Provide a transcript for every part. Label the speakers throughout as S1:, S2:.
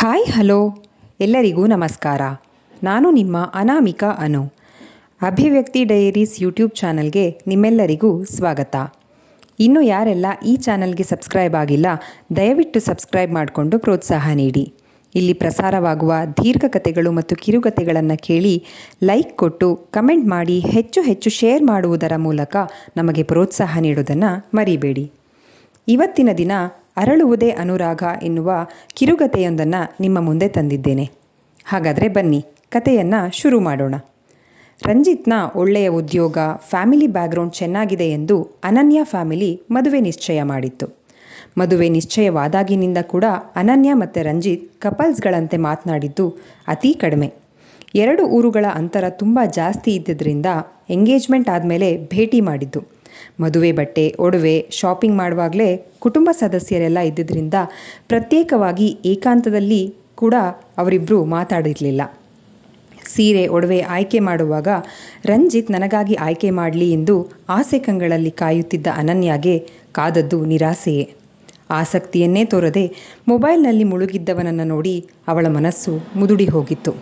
S1: Hi, hello. ಎಲ್ಲರಿಗೂ ನಮಸ್ಕಾರ. ನಾನು ನಿಮ್ಮ ಅನಾಮಿಕಾ ಅನು. ಅಭಿವ್ಯಕ್ತಿ ಡೈರೀಸ್ ಯೂಟ್ಯೂಬ್ ಚಾನಲ್ಗೆ ನಿಮ್ಮೆಲ್ಲರಿಗೂ ಸ್ವಾಗತ. ಇನ್ನು ಯಾರೆಲ್ಲ ಈ ಚಾನಲ್ಗೆ ಸಬ್ಸ್ಕ್ರೈಬ್ ಆಗಿಲ್ಲ, ದಯವಿಟ್ಟು ಸಬ್ಸ್ಕ್ರೈಬ್ ಮಾಡಿಕೊಂಡು ಪ್ರೋತ್ಸಾಹ ನೀಡಿ. ಇಲ್ಲಿ ಪ್ರಸಾರವಾಗುವ ದೀರ್ಘ ಕಥೆಗಳು ಮತ್ತು ಕಿರುಕಥೆಗಳನ್ನು ಕೇಳಿ ಲೈಕ್ ಕೊಟ್ಟು ಕಮೆಂಟ್ ಮಾಡಿ, ಹೆಚ್ಚು ಹೆಚ್ಚು ಶೇರ್ ಮಾಡುವುದರ ಮೂಲಕ ನಮಗೆ ಪ್ರೋತ್ಸಾಹ ನೀಡೋದನ್ನು ಮರಿಬೇಡಿ. ಇವತ್ತಿನ ದಿನ ಅರಳುವುದೇ ಅನುರಾಗ ಎನ್ನುವ ಕಿರುಗತೆಯೊಂದನ್ನು ನಿಮ್ಮ ಮುಂದೆ ತಂದಿದ್ದೇನೆ. ಹಾಗಾದರೆ ಬನ್ನಿ ಕತೆಯನ್ನು ಶುರು ಮಾಡೋಣ. ರಂಜಿತ್ನ ಒಳ್ಳೆಯ ಉದ್ಯೋಗ, ಫ್ಯಾಮಿಲಿ ಬ್ಯಾಕ್ಗ್ರೌಂಡ್ ಚೆನ್ನಾಗಿದೆ ಎಂದು ಅನನ್ಯ ಫ್ಯಾಮಿಲಿ ಮದುವೆ ನಿಶ್ಚಯ ಮಾಡಿತ್ತು. ಮದುವೆ ನಿಶ್ಚಯವಾದಾಗಿನಿಂದ ಕೂಡ ಅನನ್ಯ ಮತ್ತು ರಂಜಿತ್ ಕಪಲ್ಸ್ಗಳಂತೆ ಮಾತನಾಡಿದ್ದು ಅತೀ ಕಡಿಮೆ. ಎರಡು ಊರುಗಳ ಅಂತರ ತುಂಬ ಜಾಸ್ತಿ ಇದ್ದಿದ್ದರಿಂದ ಎಂಗೇಜ್ಮೆಂಟ್ ಆದಮೇಲೆ ಭೇಟಿ ಮಾಡಿದ್ದು. ಮದುವೆ ಬಟ್ಟೆ, ಒಡವೆ ಶಾಪಿಂಗ್ ಮಾಡುವಾಗಲೇ ಕುಟುಂಬ ಸದಸ್ಯರೆಲ್ಲ ಇದ್ದಿದ್ದರಿಂದ ಪ್ರತ್ಯೇಕವಾಗಿ ಏಕಾಂತದಲ್ಲಿ ಕೂಡ ಅವರಿಬ್ಬರು ಮಾತಾಡಿರಲಿಲ್ಲ. ಸೀರೆ, ಒಡವೆ ಆಯ್ಕೆ ಮಾಡುವಾಗ ರಂಜಿತ್ ನನಗಾಗಿ ಆಯ್ಕೆ ಮಾಡಲಿ ಎಂದು ಆಸೆ ಕಂಗಳಲ್ಲಿ ಕಾಯುತ್ತಿದ್ದ ಅನನ್ಯಾಗೆ ಕಾದದ್ದು ನಿರಾಸೆಯೇ. ಆಸಕ್ತಿಯನ್ನೇ ತೋರದೆ ಮೊಬೈಲ್ನಲ್ಲಿ ಮುಳುಗಿದ್ದವನನ್ನು ನೋಡಿ ಅವಳ ಮನಸ್ಸು ಮುದುಡಿ ಹೋಗಿತ್ತು.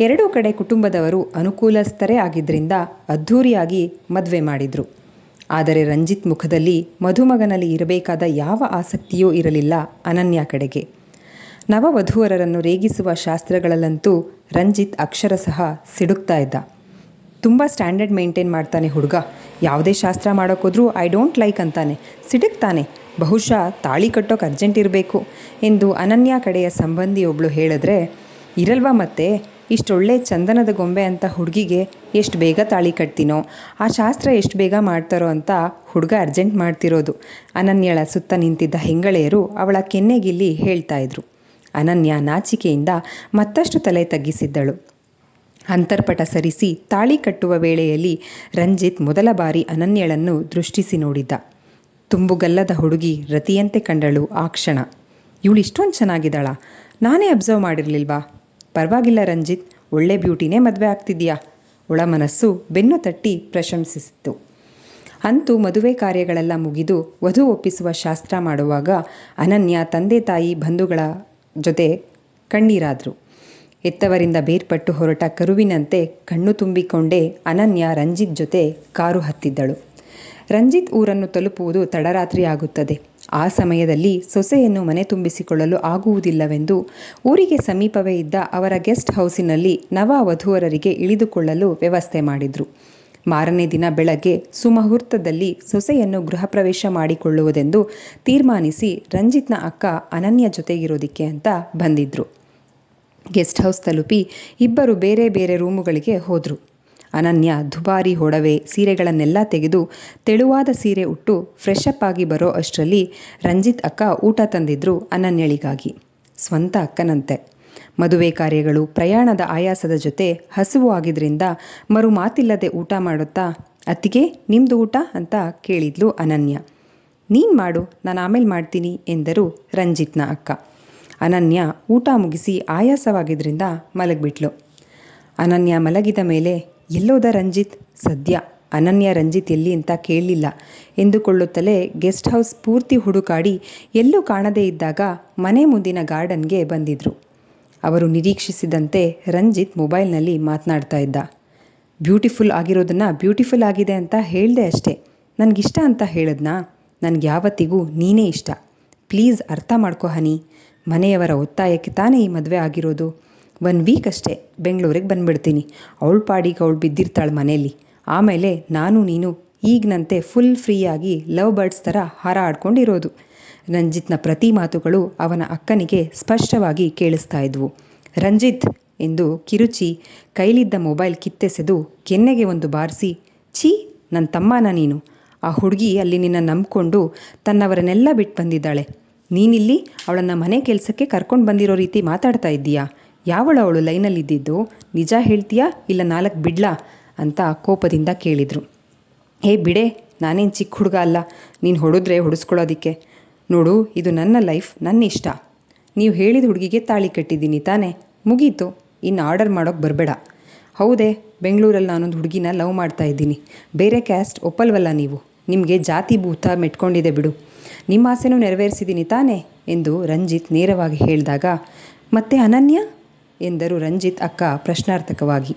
S1: ಎರಡೂ ಕಡೆ ಕುಟುಂಬದವರು ಅನುಕೂಲಸ್ಥರೇ ಆಗಿದ್ದರಿಂದ ಅದ್ಧೂರಿಯಾಗಿ ಮದುವೆ ಮಾಡಿದರು. ಆದರೆ ರಂಜಿತ್ ಮುಖದಲ್ಲಿ ಮಧುಮಗನಲ್ಲಿ ಇರಬೇಕಾದ ಯಾವ ಆಸಕ್ತಿಯೂ ಇರಲಿಲ್ಲ ಅನನ್ಯ ಕಡೆಗೆ. ನವವಧುವರರನ್ನು ರೇಗಿಸುವ ಶಾಸ್ತ್ರಗಳಲ್ಲಂತೂ ರಂಜಿತ್ ಅಕ್ಷರಶಃ ಸಿಡುಕ್ತಾ ಇದ್ದ. ತುಂಬ ಸ್ಟ್ಯಾಂಡರ್ಡ್ ಮೇಂಟೈನ್ ಮಾಡ್ತಾನೆ ಹುಡುಗ. ಯಾವುದೇ ಶಾಸ್ತ್ರ ಮಾಡೋಕ್ಕೋದ್ರೂ ಐ ಡೋಂಟ್ ಲೈಕ್ ಅಂತಾನೆ. ಸಿಡುಕ್ತಾನೆ. ಬಹುಶಃ ತಾಳಿ ಕಟ್ಟೋಕೆ ಅರ್ಜೆಂಟ್ ಇರಬೇಕು ಎಂದು ಅನನ್ಯ ಕಡೆಯ ಸಂಬಂಧಿಯೊಬ್ಬಳು ಹೇಳಿದ್ರೆ, ಇರಲ್ವಾ ಮತ್ತೆ? ಇಷ್ಟೊಳ್ಳೆ ಚಂದನದ ಗೊಂಬೆ ಅಂತ ಹುಡುಗಿಗೆ ಎಷ್ಟು ಬೇಗ ತಾಳಿ ಕಟ್ತೀನೋ, ಆ ಶಾಸ್ತ್ರ ಎಷ್ಟು ಬೇಗ ಮಾಡ್ತಾರೋ ಅಂತ ಹುಡುಗ ಅರ್ಜೆಂಟ್ ಮಾಡ್ತಿರೋದು. ಅನನ್ಯಳ ಸುತ್ತ ನಿಂತಿದ್ದ ಹೆಂಗಳೆಯರು ಅವಳ ಕೆನ್ನೆಗಿಲ್ಲಿ ಹೇಳ್ತಾ ಇದ್ರು. ಅನನ್ಯ ನಾಚಿಕೆಯಿಂದ ಮತ್ತಷ್ಟು ತಲೆ ತಗ್ಗಿಸಿದ್ದಳು. ಅಂತರ್ಪಟ ಸರಿಸಿ ತಾಳಿ ಕಟ್ಟುವ ವೇಳೆಯಲ್ಲಿ ರಂಜಿತ್ ಮೊದಲ ಬಾರಿ ಅನನ್ಯಳನ್ನು ದೃಷ್ಟಿಸಿ ನೋಡಿದ್ದ. ತುಂಬುಗಲ್ಲದ ಹುಡುಗಿ ರತಿಯಂತೆ ಕಂಡಳು ಆ ಕ್ಷಣ. ಇವಳು ಇಷ್ಟೊಂದು ನಾನೇ ಅಬ್ಸರ್ವ್ ಮಾಡಿರಲಿಲ್ವಾ? ಪರವಾಗಿಲ್ಲ ರಂಜಿತ್, ಒಳ್ಳೆ ಬ್ಯೂಟಿನೇ ಮದುವೆ ಆಗ್ತಿದ್ಯಾ? ಒಳ ಮನಸ್ಸು ಬೆನ್ನು ತಟ್ಟಿ ಪ್ರಶಂಸಿಸಿತು ಅಂತೂ ಮದುವೆ ಕಾರ್ಯಗಳೆಲ್ಲ ಮುಗಿದು ವಧು ಒಪ್ಪಿಸುವ ಶಾಸ್ತ್ರ ಮಾಡುವಾಗ ಅನನ್ಯ ತಂದೆ ತಾಯಿ ಬಂಧುಗಳ ಜೊತೆ ಕಣ್ಣೀರಾದರು. ಎತ್ತವರಿಂದ ಬೇರ್ಪಟ್ಟು ಹೊರಟ ಕರುವಿನಂತೆ ಕಣ್ಣು ತುಂಬಿಕೊಂಡೇ ಅನನ್ಯ ರಂಜಿತ್ ಜೊತೆ ಕಾರು ಹತ್ತಿದ್ದಳು. ರಂಜಿತ್ ಊರನ್ನು ತಲುಪುವುದು ತಡರಾತ್ರಿ ಆಗುತ್ತದೆ ಆ ಸಮಯದಲ್ಲಿ ಸೊಸೆಯನ್ನು ಮನೆ ತುಂಬಿಸಿಕೊಳ್ಳಲು ಆಗುವುದಿಲ್ಲವೆಂದು ಊರಿಗೆ ಸಮೀಪವೇ ಇದ್ದ ಅವರ ಗೆಸ್ಟ್ ಹೌಸಿನಲ್ಲಿ ನವ ವಧುವರರಿಗೆ ಇಳಿದುಕೊಳ್ಳಲು ವ್ಯವಸ್ಥೆ ಮಾಡಿದರು. ಮಾರನೇ ದಿನ ಬೆಳಗ್ಗೆ ಸುಮುಹೂರ್ತದಲ್ಲಿ ಸೊಸೆಯನ್ನು ಗೃಹ ಪ್ರವೇಶ ಮಾಡಿಕೊಳ್ಳುವುದೆಂದು ತೀರ್ಮಾನಿಸಿ ರಂಜಿತ್ನ ಅಕ್ಕ ಅನನ್ಯ ಜೊತೆಗಿರೋದಿಕ್ಕೆ ಅಂತ ಬಂದಿದ್ದರು ಗೆಸ್ಟ್ ಹೌಸ್ ತಲುಪಿ ಇಬ್ಬರು ಬೇರೆ ಬೇರೆ ರೂಮುಗಳಿಗೆ ಹೋದರು. ಅನನ್ಯ ದುಬಾರಿ ಹೊಡವೆ ಸೀರೆಗಳನ್ನೆಲ್ಲ ತೆಗೆದು ತೆಳುವಾದ ಸೀರೆ ಉಟ್ಟು ಫ್ರೆಶ್ ಆಗಿ ಬರೋ ಅಷ್ಟರಲ್ಲಿ ರಂಜಿತ್ ಅಕ್ಕ ಊಟ ತಂದಿದ್ರು ಅನನ್ಯಳಿಗಾಗಿ. ಸ್ವಂತ ಅಕ್ಕನಂತೆ. ಮದುವೆ ಕಾರ್ಯಗಳು ಪ್ರಯಾಣದ ಆಯಾಸದ ಜೊತೆ ಹಸಿವು ಆಗಿದ್ರಿಂದ ಮರು ಮಾತಿಲ್ಲದೆ ಊಟ ಮಾಡುತ್ತಾ, ಅತ್ತಿಗೆ ನಿಮ್ಮದು ಊಟ? ಅಂತ ಕೇಳಿದ್ಲು ಅನನ್ಯ. ನೀನು ಮಾಡು, ನಾನು ಆಮೇಲೆ ಮಾಡ್ತೀನಿ, ಎಂದರು ರಂಜಿತ್ನ ಅಕ್ಕ. ಅನನ್ಯ ಊಟ ಮುಗಿಸಿ ಆಯಾಸವಾಗಿದ್ದರಿಂದ ಮಲಗಿಬಿಟ್ಲು. ಅನನ್ಯ ಮಲಗಿದ ಮೇಲೆ ಎಲ್ಲೋದ ರಂಜಿತ್? ಸದ್ಯ. ಅನನ್ಯ ರಂಜಿತ್ ಎಲ್ಲಿ ಅಂತ ಕೇಳಲಿಲ್ಲ. ಎಂದುಕೊಳ್ಳುತ್ತಲೇ ಗೆಸ್ಟ್ ಹೌಸ್ ಪೂರ್ತಿ ಹುಡುಕಾಡಿ ಎಲ್ಲೂ ಕಾಣದೇ ಇದ್ದಾಗ ಮನೆ ಮುಂದಿನ ಗಾರ್ಡನ್ಗೆ ಬಂದಿದ್ರು. ಅವರು ನಿರೀಕ್ಷಿಸಿದಂತೆ ರಂಜಿತ್ ಮೊಬೈಲ್ನಲ್ಲಿ ಮಾತನಾಡ್ತಾ ಇದ್ದ. ಬ್ಯೂಟಿಫುಲ್ ಆಗಿರೋದನ್ನು ಬ್ಯೂಟಿಫುಲ್ ಆಗಿದೆ ಅಂತ ಹೇಳಿದೆ ಅಷ್ಟೇ. ನನಗಿಷ್ಟ ಅಂತ ಹೇಳಿದ್ನಾ? ನನಗೆ ಯಾವತ್ತಿಗೂ ನೀನೇ ಇಷ್ಟ. ಪ್ಲೀಸ್ ಅರ್ಥ ಮಾಡ್ಕೋ ಹನಿ. ಮನೆಯವರ ಒತ್ತಾಯಕ್ಕೆ ತಾನೇ ಈ ಮದುವೆ ಆಗಿರೋದು? ಒನ್ ವೀಕ್ ಅಷ್ಟೇ ಬೆಂಗಳೂರಿಗೆ ಬಂದುಬಿಡ್ತೀನಿ. ಅವಳ ಪಾಡಿಗೆ ಅವಳು ಬಿದ್ದಿರ್ತಾಳೆ ಮನೆಯಲ್ಲಿ. ಆಮೇಲೆ ನಾನು ನೀನು ಈಗಿನಂತೆ ಫುಲ್ ಫ್ರೀಯಾಗಿ ಲವ್ ಬರ್ಡ್ಸ್ ಥರ ಹಾರಾಡ್ಕೊಂಡಿರೋದು ರಂಜಿತ್ನ ಪ್ರತಿ ಮಾತುಗಳು ಅವನ ಅಕ್ಕನಿಗೆ ಸ್ಪಷ್ಟವಾಗಿ ಕೇಳಿಸ್ತಾ ಇದ್ವು. ರಂಜಿತ್ ಎಂದು ಕಿರುಚಿ ಕೈಲಿದ್ದ ಮೊಬೈಲ್ ಕಿತ್ತೆಸೆದು ಕೆನ್ನೆಗೆ ಒಂದು ಬಾರಿಸಿ, ಛೀ ನನ್ನ ತಮ್ಮನ ನೀನು. ಆ ಹುಡುಗಿ ಅಲ್ಲಿ ನಿನ್ನ ನಂಬಿಕೊಂಡು ತನ್ನವರನ್ನೆಲ್ಲ ಬಿಟ್ಟು ಬಂದಿದ್ದಾಳೆ. ನೀನಿಲ್ಲಿ ಅವಳನ್ನು ಮನೆ ಕೆಲಸಕ್ಕೆ ಕರ್ಕೊಂಡು ಬಂದಿರೋ ರೀತಿ ಮಾತಾಡ್ತಾ ಇದ್ದೀಯಾ? ಯಾವಳು ಅವಳು ಲೈನಲ್ಲಿದ್ದಿದ್ದು, ನಿಜ ಹೇಳ್ತೀಯಾ ಇಲ್ಲ ನಾಲ್ಕು ಬಿಡ್ಲಾ? ಅಂತ ಕೋಪದಿಂದ ಕೇಳಿದರು. ಹೇ ಬಿಡೆ, ನಾನೇನು ಚಿಕ್ಕ ಹುಡುಗ ಅಲ್ಲ, ನೀನು ಹೊಡೆದ್ರೆ ಹೊಡೆಸ್ಕೊಳ್ಳೋದಿಕ್ಕೆ. ನೋಡು, ಇದು ನನ್ನ ಲೈಫ್ ನನ್ನ ಇಷ್ಟ ನೀವು ಹೇಳಿದ ಹುಡುಗಿಗೆ ತಾಳಿ ಕಟ್ಟಿದ್ದೀನಿ ತಾನೇ. ಮುಗೀತು. ಇನ್ನು ಆರ್ಡರ್ ಮಾಡೋಕ್ಕೆ ಬರಬೇಡ. ಹೌದೇ, ಬೆಂಗಳೂರಲ್ಲಿ ನಾನೊಂದು ಹುಡುಗಿನ ಲವ್ ಮಾಡ್ತಾ ಇದ್ದೀನಿ. ಬೇರೆ ಕ್ಯಾಸ್ಟ್ ಒಪ್ಪಲ್ವಲ್ಲ ನೀವು? ನಿಮಗೆ ಜಾತಿ ಭೂತ ಮೆಟ್ಕೊಂಡಿದೆ ಬಿಡು. ನಿಮ್ಮ ಆಸೆನೂ ನೆರವೇರಿಸಿದ್ದೀನಿ ತಾನೇ? ಎಂದು ರಂಜಿತ್ ನೇರವಾಗಿ ಹೇಳಿದಾಗ, ಮತ್ತೆ ಅನನ್ಯ? ಎಂದರು ರಂಜಿತ್ ಅಕ್ಕ ಪ್ರಶ್ನಾರ್ಥಕವಾಗಿ.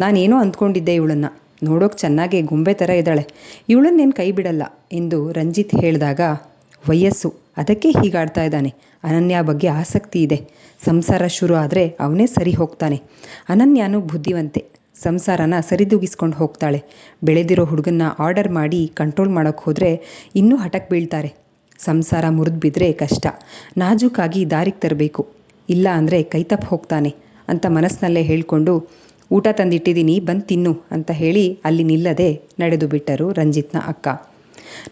S1: ನಾನೇನೋ ಅಂದ್ಕೊಂಡಿದ್ದೆ ಇವಳನ್ನು. ನೋಡೋಕೆ ಚೆನ್ನಾಗೇ ಗೊಂಬೆ ಥರ ಇದ್ದಾಳೆ. ಇವಳನ್ನೇನು ಕೈ ಬಿಡಲ್ಲ ಎಂದು ರಂಜಿತ್ ಹೇಳಿದಾಗ, ವಯಸ್ಸು. ಅದಕ್ಕೆ ಹೀಗಾಡ್ತಾ ಇದ್ದಾನೆ. ಅನನ್ಯ ಬಗ್ಗೆ ಆಸಕ್ತಿ ಇದೆ. ಸಂಸಾರ ಶುರು ಆದರೆ ಅವನೇ ಸರಿ ಹೋಗ್ತಾನೆ. ಅನನ್ಯನು ಬುದ್ಧಿವಂತೆ. ಸಂಸಾರನ ಸರಿದೂಗಿಸ್ಕೊಂಡು ಹೋಗ್ತಾಳೆ. ಬೆಳೆದಿರೋ ಹುಡುಗನ್ನ ಆರ್ಡರ್ ಮಾಡಿ ಕಂಟ್ರೋಲ್ ಮಾಡೋಕ್ಕೆ ಹೋದರೆ ಇನ್ನೂ ಹಠಕ್ಕೆ ಬೀಳ್ತಾರೆ. ಸಂಸಾರ ಮುರಿದು ಬಿದ್ದರೆ ಕಷ್ಟ. ನಾಜೂಕಾಗಿ ದಾರಿಗೆ ತರಬೇಕು. ಇಲ್ಲ ಅಂದರೆ ಕೈತಪ್ಪ ಹೋಗ್ತಾನೆ ಅಂತ ಮನಸ್ಸಿನಲ್ಲೇ ಹೇಳಿಕೊಂಡು, ಊಟ ತಂದಿಟ್ಟಿದ್ದೀನಿ ಬಂದು ತಿನ್ನು ಅಂತ ಹೇಳಿ ಅಲ್ಲಿ ನಿಲ್ಲದೆ ನಡೆದು ಬಿಟ್ಟರು ರಂಜಿತ್ನ ಅಕ್ಕ.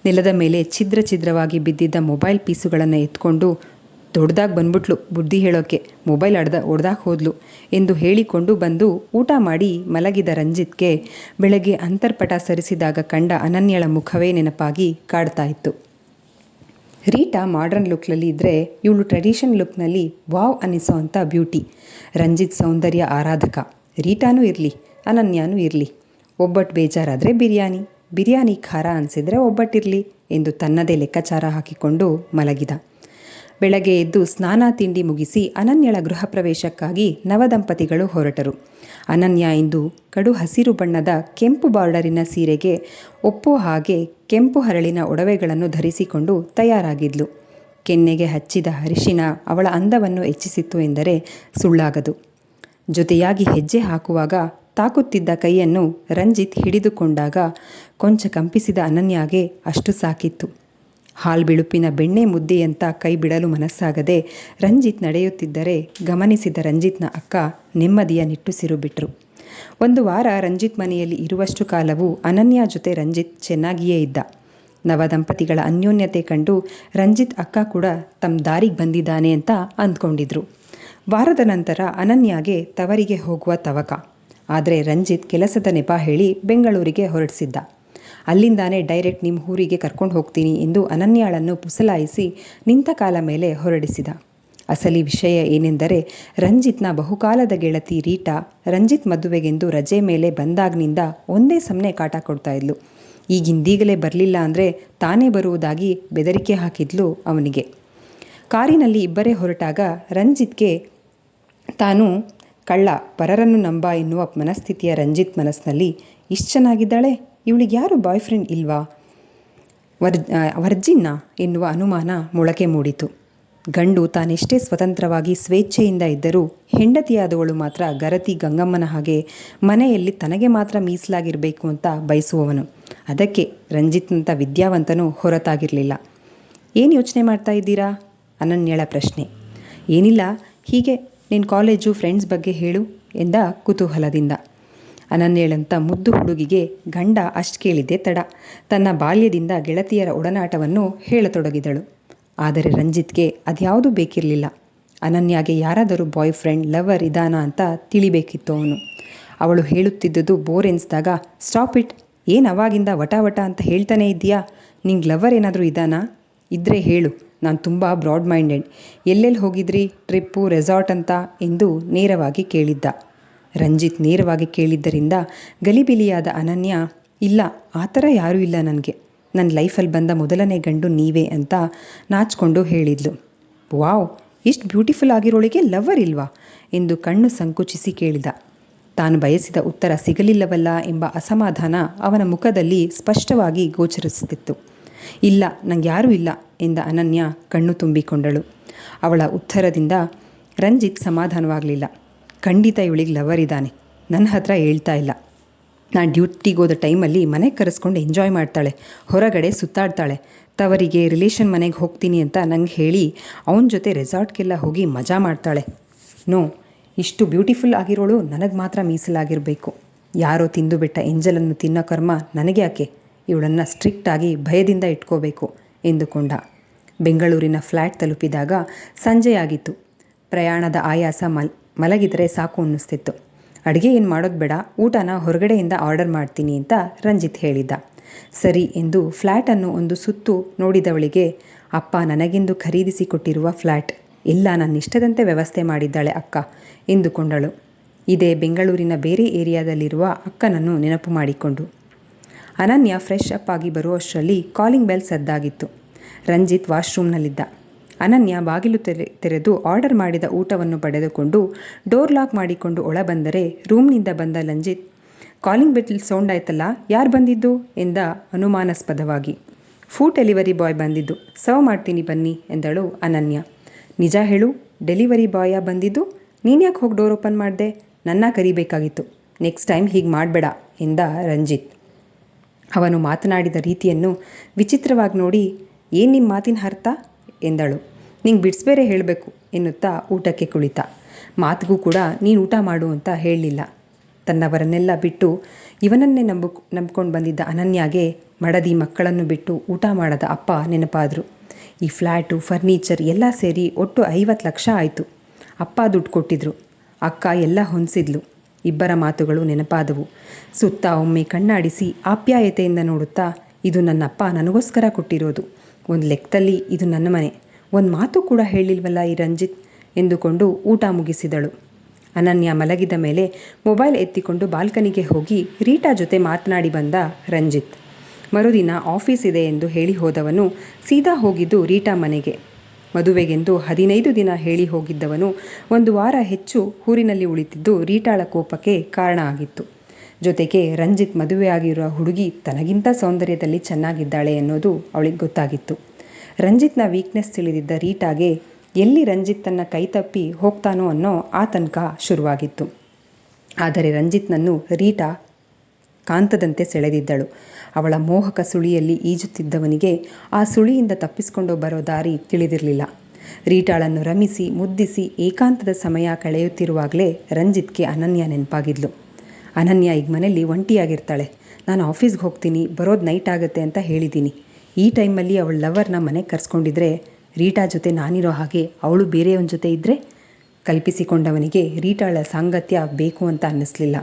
S1: ನೆಲದ ಮೇಲೆ ಛಿದ್ರ ಛಿದ್ರವಾಗಿ ಬಿದ್ದಿದ್ದ ಮೊಬೈಲ್ ಪೀಸುಗಳನ್ನು ಎತ್ಕೊಂಡು ದೊಡ್ಡದಾಗಿ ಬಂದ್ಬಿಟ್ಲು, ಬುದ್ಧಿ ಹೇಳೋಕ್ಕೆ ಮೊಬೈಲ್ ಅಡ್ದ ಒಡ್ದಾಕ್ ಹೋದ್ಲು ಎಂದು ಹೇಳಿಕೊಂಡು ಬಂದು ಊಟ ಮಾಡಿ ಮಲಗಿದ ರಂಜಿತ್ಗೆ ಬೆಳಗ್ಗೆ ಅಂತರ್ಪಟ ಸರಿಸಿದಾಗ ಕಂಡ ಅನನ್ಯಳ ಮುಖವೇ ನೆನಪಾಗಿ ಕಾಡ್ತಾ ಇತ್ತು. ರೀಟಾ ಮಾಡ್ರನ್ ಲುಕ್ನಲ್ಲಿ ಇದ್ದರೆ ಇವಳು ಟ್ರೆಡಿಷನ್ ಲುಕ್ನಲ್ಲಿ ವಾವ್ ಅನ್ನಿಸೋ ಅಂಥ ಬ್ಯೂಟಿ ರಂಜಿತ್ ಸೌಂದರ್ಯ ಆರಾಧಕ. ರೀಟಾನೂ ಇರಲಿ, ಅನನ್ಯಾನೂ ಇರಲಿ. ಒಬ್ಬಟ್ಟು ಬೇಜಾರಾದರೆ ಬಿರಿಯಾನಿ. ಬಿರಿಯಾನಿ ಖಾರ ಅನಿಸಿದರೆ ಒಬ್ಬಟ್ಟಿರಲಿ ಎಂದು ತನ್ನದೇ ಲೆಕ್ಕಾಚಾರ ಹಾಕಿಕೊಂಡು ಮಲಗಿದ. ಬೆಳಗ್ಗೆ ಎದ್ದು ಸ್ನಾನ ತಿಂಡಿ ಮುಗಿಸಿ ಅನನ್ಯಳ ಗೃಹ ಪ್ರವೇಶಕ್ಕಾಗಿ ನವದಂಪತಿಗಳು ಹೊರಟರು. ಅನನ್ಯ ಇಂದು ಕಡು ಹಸಿರು ಬಣ್ಣದ ಕೆಂಪು ಬಾರ್ಡರಿನ ಸೀರೆಗೆ ಒಪ್ಪೋ ಹಾಗೆ ಕೆಂಪು ಹರಳಿನ ಒಡವೆಗಳನ್ನು ಧರಿಸಿಕೊಂಡು ತಯಾರಾಗಿದ್ಲು. ಕೆನ್ನೆಗೆ ಹಚ್ಚಿದ ಅರಿಶಿನ ಅವಳ ಅಂದವನ್ನು ಹೆಚ್ಚಿಸಿತ್ತು ಎಂದರೆ ಸುಳ್ಳಾಗದು. ಜೊತೆಯಾಗಿ ಹೆಜ್ಜೆ ಹಾಕುವಾಗ ತಾಕುತ್ತಿದ್ದ ಕೈಯನ್ನು ರಂಜಿತ್ ಹಿಡಿದುಕೊಂಡಾಗ ಕೊಂಚ ಕಂಪಿಸಿದ ಅನನ್ಯಾಗೆ ಅಷ್ಟು ಸಾಕಿತ್ತು. ಹಾಲ್ ಬಿಳುಪಿನ ಬೆಣ್ಣೆ ಮುದ್ದೆಯಂತ ಕೈ ಬಿಡಲು ಮನಸ್ಸಾಗದೆ ರಂಜಿತ್ ನಡೆಯುತ್ತಿದ್ದರೆ ಗಮನಿಸಿದ ರಂಜಿತ್ನ ಅಕ್ಕ ನೆಮ್ಮದಿಯ ನಿಟ್ಟುಸಿರು ಬಿಟ್ರು. ಒಂದು ವಾರ ರಂಜಿತ್ ಮನೆಯಲ್ಲಿ ಇರುವಷ್ಟು ಕಾಲವೂ ಅನನ್ಯ ಜೊತೆ ರಂಜಿತ್ ಚೆನ್ನಾಗಿಯೇ ಇದ್ದ. ನವದಂಪತಿಗಳ ಅನ್ಯೋನ್ಯತೆ ಕಂಡು ರಂಜಿತ್ ಅಕ್ಕ ಕೂಡ ತಮ್ಮ ದಾರಿಗೆ ಬಂದಿದ್ದಾನೆ ಅಂತ ಅಂದ್ಕೊಂಡಿದ್ರು. ವಾರದ ನಂತರ ಅನನ್ಯಾಗೆ ತವರಿಗೆ ಹೋಗುವ ತವಕ. ಆದರೆ ರಂಜಿತ್ ಕೆಲಸದ ನೆಪ ಹೇಳಿ ಬೆಂಗಳೂರಿಗೆ ಹೊರಡಿಸಿದ್ದ. ಅಲ್ಲಿಂದಾನೇ ಡೈರೆಕ್ಟ್ ನಿಮ್ಮ ಊರಿಗೆ ಕರ್ಕೊಂಡು ಹೋಗ್ತೀನಿ ಎಂದು ಅನನ್ಯಾಳನ್ನು ಪುಸಲಾಯಿಸಿ ನಿಂತ ಕಾಲ ಮೇಲೆ ಹೊರಡಿಸಿದ. ಅಸಲಿ ವಿಷಯ ಏನೆಂದರೆ, ರಂಜಿತ್ನ ಬಹುಕಾಲದ ಗೆಳತಿ ರೀಟಾ ರಂಜಿತ್ ಮದುವೆಗೆಂದು ರಜೆ ಮೇಲೆ ಬಂದಾಗ್ನಿಂದ ಒಂದೇ ಸಮನೆ ಕಾಟ ಕೊಡ್ತಾ ಇದ್ಲು. ಈಗಿಂದೀಗಲೇ ಬರಲಿಲ್ಲ ಅಂದರೆ ತಾನೇ ಬರುವುದಾಗಿ ಬೆದರಿಕೆ ಹಾಕಿದ್ಲು ಅವನಿಗೆ. ಕಾರಿನಲ್ಲಿ ಇಬ್ಬರೇ ಹೊರಟಾಗ ರಂಜಿತ್ಗೆ, ತಾನು ಕಳ್ಳ, ಪರರನ್ನು ನಂಬ ಎನ್ನುವ ಮನಸ್ಥಿತಿಯ ರಂಜಿತ್ ಮನಸ್ಸಿನಲ್ಲಿ ಇಷ್ಟು ಚೆನ್ನಾಗಿದ್ದಾಳೆ. ಇವಳಿಗೆ ಯಾರು ಬಾಯ್ ಫ್ರೆಂಡ್ ಇಲ್ವಾ? ವರ್ ವರ್ಜಿನ್ನ ಎನ್ನುವ ಅನುಮಾನ ಮೊಳಕೆ ಮೂಡಿತು. ಗಂಡು ತಾನೆಷ್ಟೇ ಸ್ವತಂತ್ರವಾಗಿ ಸ್ವೇಚ್ಛೆಯಿಂದ ಇದ್ದರೂ ಹೆಂಡತಿಯಾದವಳು ಮಾತ್ರ ಗರತಿ ಗಂಗಮ್ಮನ ಹಾಗೆ ಮನೆಯಲ್ಲಿ ತನಗೆ ಮಾತ್ರ ಮೀಸಲಾಗಿರಬೇಕು ಅಂತ ಬಯಸುವವನು. ಅದಕ್ಕೆ ರಂಜಿತ್ನಂಥ ವಿದ್ಯಾವಂತನು ಹೊರತಾಗಿರಲಿಲ್ಲ. ಏನು ಯೋಚನೆ ಮಾಡ್ತಾ ಇದ್ದೀರಾ? ಅನನ್ಯಳ ಪ್ರಶ್ನೆ. ಏನಿಲ್ಲ, ಹೀಗೆ ನಿನ್ನ ಕಾಲೇಜು ಫ್ರೆಂಡ್ಸ್ ಬಗ್ಗೆ ಹೇಳು ಎಂದ ಕುತೂಹಲದಿಂದ. ಅನನ್ಯಳಂಥ ಮುದ್ದು ಹುಡುಗಿಗೆ ಗಂಡ ಅಷ್ಟು ಕೇಳಿದ್ದೆ ತಡ. ತನ್ನ ಬಾಲ್ಯದಿಂದ ಗೆಳತಿಯರ ಒಡನಾಟವನ್ನು ಹೇಳತೊಡಗಿದಳು. ಆದರೆ ರಂಜಿತ್ಗೆ ಅದ್ಯಾವುದೂ ಬೇಕಿರಲಿಲ್ಲ. ಅನನ್ಯಾಗೆ ಯಾರಾದರೂ ಬಾಯ್ ಫ್ರೆಂಡ್ ಲವರ್ ಇದಾನ ಅಂತ ತಿಳಿಬೇಕಿತ್ತು ಅವನು. ಅವಳು ಹೇಳುತ್ತಿದ್ದುದು ಬೋರ್ ಎನ್ಸ್ದಾಗ, ಸ್ಟಾಪ್ ಇಟ್. ಏನು ಅವಾಗಿಂದ ವಟ ವಟ ಅಂತ ಹೇಳ್ತಾನೆ ಇದ್ದೀಯಾ? ನಿಂಗೆ ಲವರ್ ಏನಾದರೂ ಇದಾನಾ? ಇದ್ರೆ ಹೇಳು, ನಾನು ತುಂಬ ಬ್ರಾಡ್ ಮೈಂಡೆಡ್. ಎಲ್ಲೆಲ್ಲಿ ಹೋಗಿದ್ರಿ? ಟ್ರಿಪ್ಪು, ರೆಸಾರ್ಟ್ ಅಂತ? ಎಂದು ನೇರವಾಗಿ ಕೇಳಿದ್ದ. ರಂಜಿತ್ ನೇರವಾಗಿ ಕೇಳಿದ್ದರಿಂದ, ಗಲಿಬಿಲಿಯಾದ ಅನನ್ಯ, ಇಲ್ಲ, ಆ ಥರ ಯಾರೂ ಇಲ್ಲ ನನಗೆ. ನನ್ನ ಲೈಫಲ್ಲಿ ಬಂದ ಮೊದಲನೇ ಗಂಡು ನೀವೇ ಅಂತ ನಾಚಿಕೊಂಡು ಹೇಳಿದ್ಲು. ವಾವ್, ಇಷ್ಟು ಬ್ಯೂಟಿಫುಲ್ ಆಗಿರೋಳಿಗೆ ಲವರ್ ಇಲ್ವಾ? ಎಂದು ಕಣ್ಣು ಸಂಕುಚಿಸಿ ಕೇಳಿದ. ತಾನು ಬಯಸಿದ ಉತ್ತರ ಸಿಗಲಿಲ್ಲವಲ್ಲ ಎಂಬ ಅಸಮಾಧಾನ ಅವನ ಮುಖದಲ್ಲಿ ಸ್ಪಷ್ಟವಾಗಿ ಗೋಚರಿಸುತ್ತಿತ್ತು. ಇಲ್ಲ, ನಂಗೆ ಯಾರೂ ಇಲ್ಲ ಎಂದ ಅನನ್ಯ ಕಣ್ಣು ತುಂಬಿಕೊಂಡಳು. ಅವಳ ಉತ್ತರದಿಂದ, ರಂಜಿತ್ ಸಮಾಧಾನವಾಗಲಿಲ್ಲ. ಖಂಡಿತ ಇವಳಿಗೆ ಲವರ್ ಇದ್ದಾನೆ. ನನ್ನ ಹತ್ರ ಹೇಳ್ತಾ ಇಲ್ಲ. ನಾನು ಡ್ಯೂಟಿಗೆ ಹೋದ ಟೈಮಲ್ಲಿ ಮನೆಗೆ ಕರೆಸ್ಕೊಂಡು ಎಂಜಾಯ್ ಮಾಡ್ತಾಳೆ. ಹೊರಗಡೆ ಸುತ್ತಾಡ್ತಾಳೆ. ತವರಿಗೆ ರಿಲೇಷನ್ ಮನೆಗೆ ಹೋಗ್ತೀನಿ ಅಂತ ನಂಗೆ ಹೇಳಿ ಅವನ ಜೊತೆ ರೆಸಾರ್ಟ್ಗೆಲ್ಲ ಹೋಗಿ ಮಜಾ ಮಾಡ್ತಾಳೆ. ನೋ, ಇಷ್ಟು ಬ್ಯೂಟಿಫುಲ್ ಆಗಿರೋಳು ನನಗೆ ಮಾತ್ರ ಮೀಸಲಾಗಿರಬೇಕು. ಯಾರೋ ತಿಂದು ಬಿಟ್ಟ ಎಂಜಲನ್ನು ತಿನ್ನೋ ಕರ್ಮ ನನಗೆ ಯಾಕೆ? ಇವಳನ್ನು ಸ್ಟ್ರಿಕ್ಟಾಗಿ ಭಯದಿಂದ ಇಟ್ಕೋಬೇಕು, ಎಂದುಕೊಂಡ. ಬೆಂಗಳೂರಿನ ಫ್ಲ್ಯಾಟ್ ತಲುಪಿದಾಗ ಸಂಜೆಯಾಗಿತ್ತು. ಪ್ರಯಾಣದ ಆಯಾಸ ಮಲ್ ಮಲಗಿದರೆ ಸಾಕು ಅನ್ನಿಸ್ತಿತ್ತು. ಅಡುಗೆ ಏನು ಮಾಡೋದು ಬೇಡ, ಊಟನ ಹೊರಗಡೆಯಿಂದ ಆರ್ಡರ್ ಮಾಡ್ತೀನಿ ಅಂತ ರಂಜಿತ್ ಹೇಳಿದ್ದ. ಸರಿ ಎಂದು ಫ್ಲ್ಯಾಟನ್ನು ಒಂದು ಸುತ್ತು ನೋಡಿದವಳಿಗೆ, ಅಪ್ಪ ನನಗೆಂದು ಖರೀದಿಸಿ ಕೊಟ್ಟಿರುವ ಫ್ಲ್ಯಾಟ್ ಇಲ್ಲ ನನ್ನ ಇಷ್ಟದಂತೆ ವ್ಯವಸ್ಥೆ ಮಾಡಿದ್ದಾಳೆ ಅಕ್ಕ ಎಂದುಕೊಂಡಳು. ಇದೇ ಬೆಂಗಳೂರಿನ ಬೇರೆ ಏರಿಯಾದಲ್ಲಿರುವ ಅಕ್ಕನನ್ನು ನೆನಪು ಮಾಡಿಕೊಂಡು. ಅನನ್ಯ ಫ್ರೆಶ್ ಅಪ್ ಆಗಿ ಬರುವಷ್ಟರಲ್ಲಿ ಕಾಲಿಂಗ್ ಬೆಲ್ ಸದ್ದಾಗಿತ್ತು. ರಂಜಿತ್ ವಾಶ್ರೂಮ್ನಲ್ಲಿದ್ದ. ಅನನ್ಯ ಬಾಗಿಲು ತೆರೆ, ತೆರೆದು ಆರ್ಡರ್ ಮಾಡಿದ ಊಟವನ್ನು ಪಡೆದುಕೊಂಡು ಡೋರ್ ಲಾಕ್ ಮಾಡಿಕೊಂಡು ಒಳ ಬಂದರೆ ರೂಮ್ನಿಂದ ಬಂದ ಲಂಜಿತ್ ಕಾಲಿಂಗ್ ಬೆಲ್ ಸೌಂಡ್ ಆಯ್ತಲ್ಲ, ಯಾರು ಬಂದಿದ್ದು? ಎಂದ ಅನುಮಾನಾಸ್ಪದವಾಗಿ. ಫುಡ್ ಡೆಲಿವರಿ ಬಾಯ್ ಬಂದಿದ್ದು, ಸರ್ವ್ ಮಾಡ್ತೀನಿ ಬನ್ನಿ, ಎಂದಳು ಅನನ್ಯ. ನಿಜ ಹೇಳು, ಡೆಲಿವರಿ ಬಾಯ ಬಂದಿದ್ದು? ನೀನ್ಯಾಕೆ ಹೋಗಿ ಡೋರ್ ಓಪನ್ ಮಾಡಿದೆ? ನನ್ನ ಕರಿಬೇಕಾಗಿತ್ತು. ನೆಕ್ಸ್ಟ್ ಟೈಮ್ ಹೀಗೆ ಮಾಡಬೇಡ, ಎಂದ ರಂಜಿತ್. ಅವನು ಮಾತನಾಡಿದ ರೀತಿಯನ್ನು ವಿಚಿತ್ರವಾಗಿ ನೋಡಿ, ಏನು ನಿಮ್ಮ ಮಾತಿನ ಅರ್ಥ? ಎಂದಳು. ನಿಂಗೆ ಬಿಡಿಸ್ಬೇರೆ ಹೇಳಬೇಕು, ಎನ್ನುತ್ತಾ ಊಟಕ್ಕೆ ಕುಳಿತ. ಮಾತಿಗೂ ಕೂಡ ನೀನು ಊಟ ಮಾಡು ಅಂತ ಹೇಳಲಿಲ್ಲ. ತನ್ನವರನ್ನೆಲ್ಲ ಬಿಟ್ಟು ಇವನನ್ನೇ ನಂಬು, ನಂಬ್ಕೊಂಡು ಬಂದಿದ್ದ ಅನನ್ಯಾಗೆ ಮಡದಿ ಮಕ್ಕಳನ್ನು ಬಿಟ್ಟು ಊಟ ಮಾಡದ ಅಪ್ಪ ನೆನಪಾದರು. ಈ ಫ್ಲ್ಯಾಟು ಫರ್ನಿಚರ್ ಎಲ್ಲ ಸೇರಿ ಒಟ್ಟು ಐವತ್ತು ಲಕ್ಷ ಆಯಿತು. ಅಪ್ಪ ದುಡ್ಡು ಕೊಟ್ಟಿದ್ರು. ಅಕ್ಕ ಎಲ್ಲ ಹೊಂದಿಸಿದ್ಲು. ಇಬ್ಬರ ಮಾತುಗಳು ನೆನಪಾದವು. ಸುತ್ತ ಒಮ್ಮೆ ಕಣ್ಣಾಡಿಸಿ ಆಪ್ಯಾಯತೆಯಿಂದ ನೋಡುತ್ತಾ, ಇದು ನನ್ನಪ್ಪ ನನಗೋಸ್ಕರ ಕೊಟ್ಟಿರೋದು. ಒಂದು ಲೆಕ್ಕದಲ್ಲಿ ಇದು ನನ್ನ ಮನೆ. ಒಂದು ಮಾತು ಕೂಡ ಹೇಳಿಲ್ವಲ್ಲ ಈ ರಂಜಿತ್? ಎಂದುಕೊಂಡು ಊಟ ಮುಗಿಸಿದಳು. ಅನನ್ಯ ಮಲಗಿದ ಮೇಲೆ ಮೊಬೈಲ್ ಎತ್ತಿಕೊಂಡು ಬಾಲ್ಕನಿಗೆ ಹೋಗಿ ರೀಟಾ ಜೊತೆ ಮಾತನಾಡಿ ಬಂದ ರಂಜಿತ್. ಮರುದಿನ ಆಫೀಸ್ ಇದೆ ಎಂದು ಹೇಳಿ ಹೋದವನು ಸೀದಾ ಹೋಗಿದ್ದು ರೀಟಾ ಮನೆಗೆ. ಮದುವೆಗೆಂದು ಹದಿನೈದು ದಿನ ಹೇಳಿ ಹೋಗಿದ್ದವನು ಒಂದು ವಾರ ಹೆಚ್ಚು ಊರಿನಲ್ಲಿ ಉಳಿತಿದ್ದು ರೀಟಾಳ ಕೋಪಕ್ಕೆ ಕಾರಣ ಆಗಿತ್ತು. ಜೊತೆಗೆ ರಂಜಿತ್ ಮದುವೆಯಾಗಿರುವ ಹುಡುಗಿ ತನಗಿಂತ ಸೌಂದರ್ಯದಲ್ಲಿ ಚೆನ್ನಾಗಿದ್ದಾಳೆ ಅನ್ನೋದು ಅವಳಿಗೆ ಗೊತ್ತಾಗಿತ್ತು. ರಂಜಿತ್ನ ವೀಕ್ನೆಸ್ ತಿಳಿದಿದ್ದ ರೀಟಾಗೆ ಎಲ್ಲಿ ರಂಜಿತ್ ತನ್ನ ಕೈತಪ್ಪಿ ಹೋಗ್ತಾನೋ ಅನ್ನೋ ಆತಂಕ ಶುರುವಾಗಿತ್ತು. ಆದರೆ ರಂಜಿತ್ನನ್ನು ರೀಟಾ ಕಾಂತದಂತೆ ಸೆಳೆದಿದ್ದಳು. ಅವಳ ಮೋಹಕ ಸುಳಿಯಲ್ಲಿ ಈಜುತ್ತಿದ್ದವನಿಗೆ ಆ ಸುಳಿಯಿಂದ ತಪ್ಪಿಸಿಕೊಂಡು ಬರೋ ದಾರಿ ತಿಳಿದಿರಲಿಲ್ಲ. ರೀಟಾಳನ್ನು ರಮಿಸಿ, ಮುದ್ದಿಸಿ ಏಕಾಂತದ ಸಮಯ ಕಳೆಯುತ್ತಿರುವಾಗಲೇ ರಂಜಿತ್ಗೆ ಅನನ್ಯ ನೆನಪಾಗಿದ್ಲು. ಅನನ್ಯ ಈಗ ಮನೇಲಿ ಒಂಟಿಯಾಗಿರ್ತಾಳೆ. ನಾನು ಆಫೀಸ್ಗೆ ಹೋಗ್ತೀನಿ, ಬರೋದು ನೈಟ್ ಆಗುತ್ತೆ ಅಂತ ಹೇಳಿದ್ದೀನಿ. ಈ ಟೈಮಲ್ಲಿ ಅವಳ ಲವರ್ನ ಮನೆಗೆ ಕರ್ಸ್ಕೊಂಡಿದ್ರೆ ರೀಟಾ ಜೊತೆ ನಾನಿರೋ ಹಾಗೆ ಅವಳು ಬೇರೆಯವನ ಜೊತೆ ಇದ್ದರೆ ಕಲ್ಪಿಸಿಕೊಂಡವನಿಗೆ ರೀಟಾಳ ಸಾಂಗತ್ಯ ಬೇಕು ಅಂತ ಅನ್ನಿಸ್ಲಿಲ್ಲ.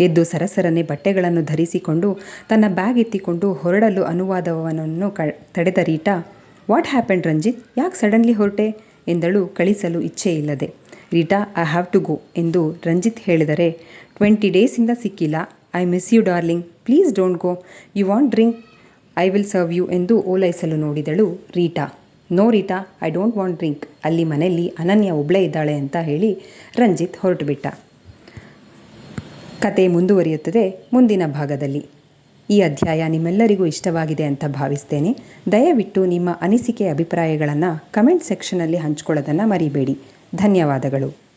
S1: ಎದ್ದು ಸರಸರನೆ ಬಟ್ಟೆಗಳನ್ನು ಧರಿಸಿಕೊಂಡು ತನ್ನ ಬ್ಯಾಗ್ ಎತ್ತಿಕೊಂಡು ಹೊರಡಲು ಅನುವಾದವನನ್ನು ಕ, ತಡೆದ ರೀಟಾ ವಾಟ್ ಹ್ಯಾಪನ್ ರಂಜಿತ್? ಯಾಕೆ ಸಡನ್ಲಿ ಹೊರಟೆ? ಎಂದಳು ಕಳಿಸಲು ಇಚ್ಛೆ ಇಲ್ಲದೆ Rita I have to go ಎಂದು ರಂಜಿತ್ ಹೇಳಿದರೆ ಟ್ವೆಂಟಿ ಡೇಸಿಂದ ಸಿಕ್ಕಿಲ್ಲ. I miss you darling please don't go you want drink I will serve you ಎಂದು ಓಲೈಸಲು ನೋಡಿದಳು Rita. No Rita. I don't want drink ಅಲ್ಲಿ ಮನೆಯಲ್ಲಿ ಅನನ್ಯ ಒಬ್ಬಳೇ ಇದ್ದಾಳೆ ಅಂತ ಹೇಳಿ ರಂಜಿತ್ ಹೊರಟುಬಿಟ್ಟ. ಕತೆ ಮುಂದುವರಿಯುತ್ತದೆ ಮುಂದಿನ ಭಾಗದಲ್ಲಿ. ಈ ಅಧ್ಯಾಯ ನಿಮ್ಮೆಲ್ಲರಿಗೂ ಇಷ್ಟವಾಗಿದೆ ಅಂತ ಭಾವಿಸ್ತೇನೆ. ದಯವಿಟ್ಟು ನಿಮ್ಮ ಅನಿಸಿಕೆ, ಅಭಿಪ್ರಾಯಗಳನ್ನು ಕಮೆಂಟ್ ಸೆಕ್ಷನಲ್ಲಿ ಹಂಚ್ಕೊಳ್ಳೋದನ್ನು ಮರಿಬೇಡಿ. ಧನ್ಯವಾದಗಳು.